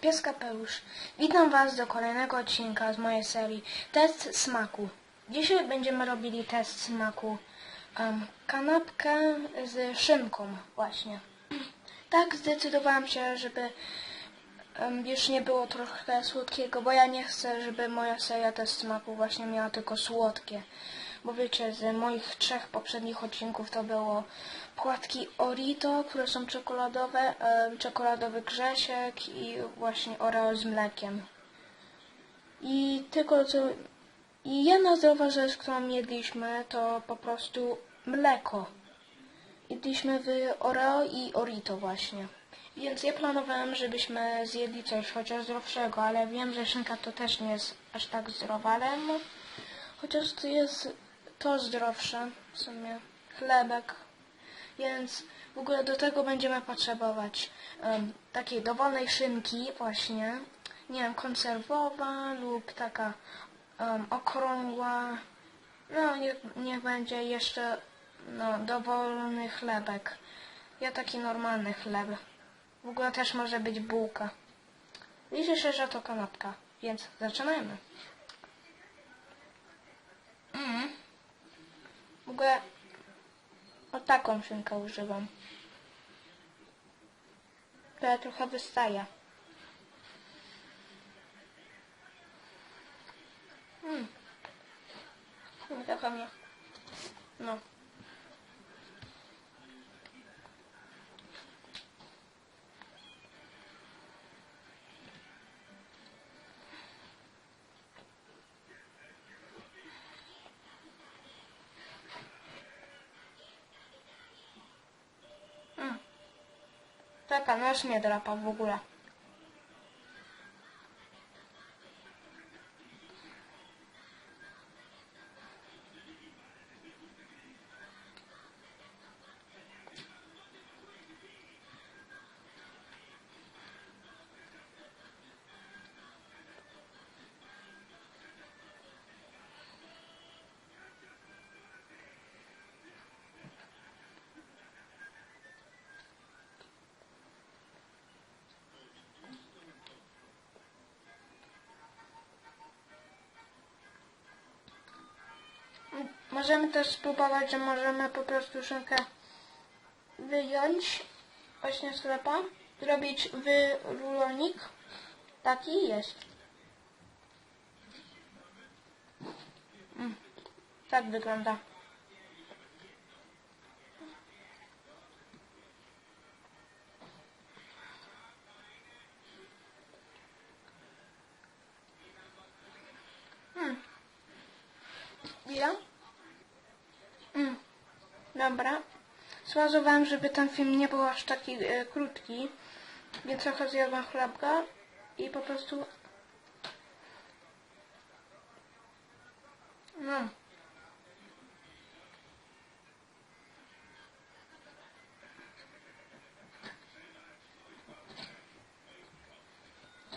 Pies Kapelusz. Witam Was do kolejnego odcinka z mojej serii Test smaku. Dzisiaj będziemy robili test smaku em, kanapkę z szynką właśnie. Tak zdecydowałam się, żeby em, już nie było trochę słodkiego, bo ja nie chcę, żeby moja seria test smaku właśnie miała tylko słodkie. Bo wiecie, z moich trzech poprzednich odcinków to było płatki Orito, które są czekoladowe, czekoladowy grzesiek i właśnie Oreo z mlekiem. I tylko co... I jedna zdrowa rzecz, którą jedliśmy, to po prostu mleko. Jedliśmy w Oreo i Orito właśnie. Więc ja planowałem, żebyśmy zjedli coś chociaż zdrowszego, ale wiem, że szynka to też nie jest aż tak zdrowa, ale no, chociaż to jest to zdrowsze w sumie. Chlebek. Więc w ogóle do tego będziemy potrzebować em, takiej dowolnej szynki właśnie. Nie wiem, konserwowa lub taka em, okrągła. No, niech, niech będzie jeszcze no, dowolny chlebek. Ja taki normalny chleb. W ogóle też może być bułka. Liczy się, że to kanapka, więc zaczynajmy. Mm. W ogóle o taką szynkę używam. Która trochę wystaje. Mm. Trochę mnie. No. Taka, noż nie drapa w ogóle. Możemy też spróbować, że możemy po prostu szynkę wyjąć właśnie sklepa, zrobić wyrulonik. Taki jest. Mm, Tak wygląda. Dobra. Złazowałem, żeby ten film nie był aż taki e, krótki, więc trochę zjadłam chlebka i po prostu... No.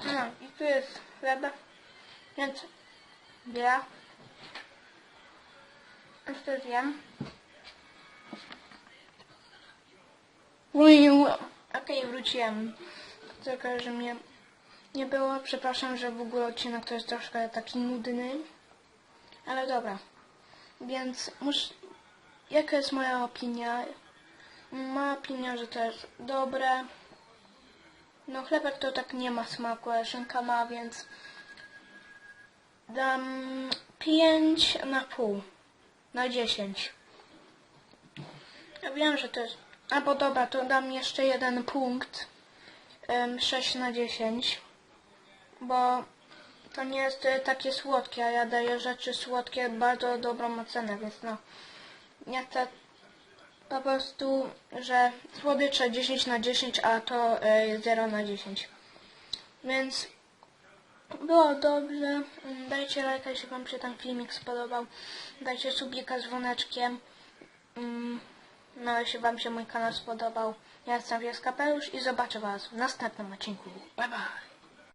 No i tu jest chleba, więc ja to zjem. Okej, wróciłem. Tylko, że mnie nie było. Przepraszam, że w ogóle odcinek to jest troszkę taki nudny. Ale dobra. Więc muszę... Jaka jest moja opinia? Moja opinia, że to jest dobre. No chlebek to tak nie ma smaku, ale szynka ma, więc dam 5 na pół. Na 10. Ja wiem, że to jest... Albo dobra, to dam jeszcze jeden punkt. Em, 6 na 10. Bo to nie jest e, takie słodkie, a ja daję rzeczy słodkie bardzo dobrą ocenę, więc no. Nie chcę po prostu, że słodycze 10 na 10, a to e, 0 na 10. Więc było dobrze. Mm, Dajcie lajka, jeśli Wam się ten filmik spodobał. Dajcie subika z dzwoneczkiem. Mm, No, jeśli Wam się mój kanał spodobał. Ja jestem Wies Kapelusz i zobaczę Was w następnym odcinku. Bye bye!